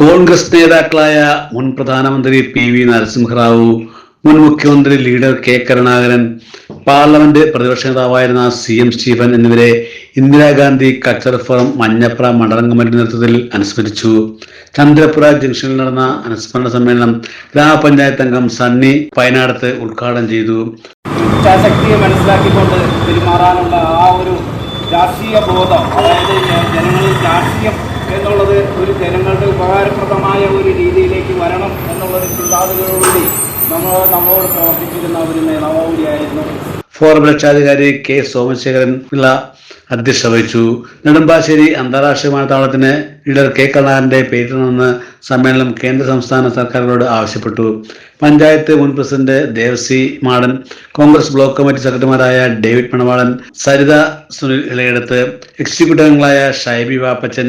കോൺഗ്രസ് നേതാക്കളായ മുൻ പ്രധാനമന്ത്രി പി വി നരസിംഹറാവു മുൻ മുഖ്യമന്ത്രി ലീഡർ കെ കരുണാകരൻ പാർലമെന്റ് പ്രതിപക്ഷ നേതാവായിരുന്ന സി എം സ്റ്റീഫൻ എന്നിവരെ ഇന്ദിരാഗാന്ധി കൾച്ചർ ഫോറം മഞ്ഞപ്ര മണ്ഡലം കമ്മിറ്റി നേതൃത്വത്തിൽ അനുസ്മരിച്ചു. ചന്ദ്രപുര ജംഗ്ഷനിൽ നടന്ന അനുസ്മരണ സമ്മേളനം ഗ്രാമപഞ്ചായത്ത് അംഗം സണ്ണി പയനാടത്ത് ഉദ്ഘാടനം ചെയ്തു. മനസ്സിലാക്കിക്കൊണ്ട് പെരുമാറാനുള്ള ആ ഒരു രാഷ്ട്രീയ ബോധം അതായത് ജനങ്ങളിൽ രാഷ്ട്രീയം എന്നുള്ളത് ഒരു ജനങ്ങളുടെ ഉപകാരപ്രദമായ ഒരു രീതിയിലേക്ക് വരണം എന്നുള്ളൊരു ചിന്താഗതിയോടുകൂടി നമ്മൾ നമ്മളോട് പ്രവർത്തിച്ചിരുന്ന ഒരു നേതാവുകൂടിയായിരുന്നു ഫോറം രക്ഷാധികാരി കെ സോമശേഖരൻ പിള്ള അധ്യക്ഷത വഹിച്ചു. നെടുമ്പാശ്ശേരി അന്താരാഷ്ട്ര വിമാനത്താവളത്തിന് ലീഡർ കെ കരുണാകരന്റെ പേരിൽ നിന്ന് സമ്മേളനം കേന്ദ്ര സംസ്ഥാന സർക്കാരുകളോട് ആവശ്യപ്പെട്ടു. പഞ്ചായത്ത് മുൻ president Devasi Madan Congress block committee സെക്രട്ടറിമാരായ ഡേവിഡ് മണവാളൻ സരിത സുനിൽ ഇളയെടുത്ത് എക്സിക്യൂട്ടീവ് അംഗങ്ങളായ ഷൈബി വാപ്പച്ചൻ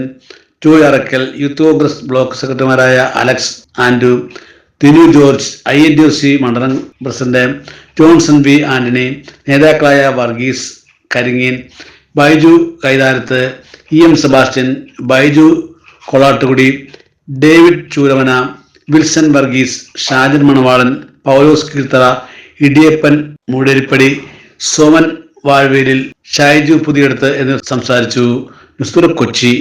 ടു അറക്കൽ യൂത്ത് കോൺഗ്രസ് ബ്ലോക്ക് സെക്രട്ടറിമാരായ Alex Anto Thinu George I N D C മണ്ഡലം പ്രസിഡന്റ് ജോൺസൺ വി ആന്റണി നേതാക്കളായ Varghese Karingeen Baiju Kaitharath E M Sebastian Baiju Kolattukudi David Churavana Wilson Varghese Shajan Manavalan Paulose Keerthara ഇടിയപ്പൻ മൂടരിപ്പടി Soman വാഴ്വേലിൽ Shaiju Puthiyadath എന്നിവർ സംസാരിച്ചു. News Kochi.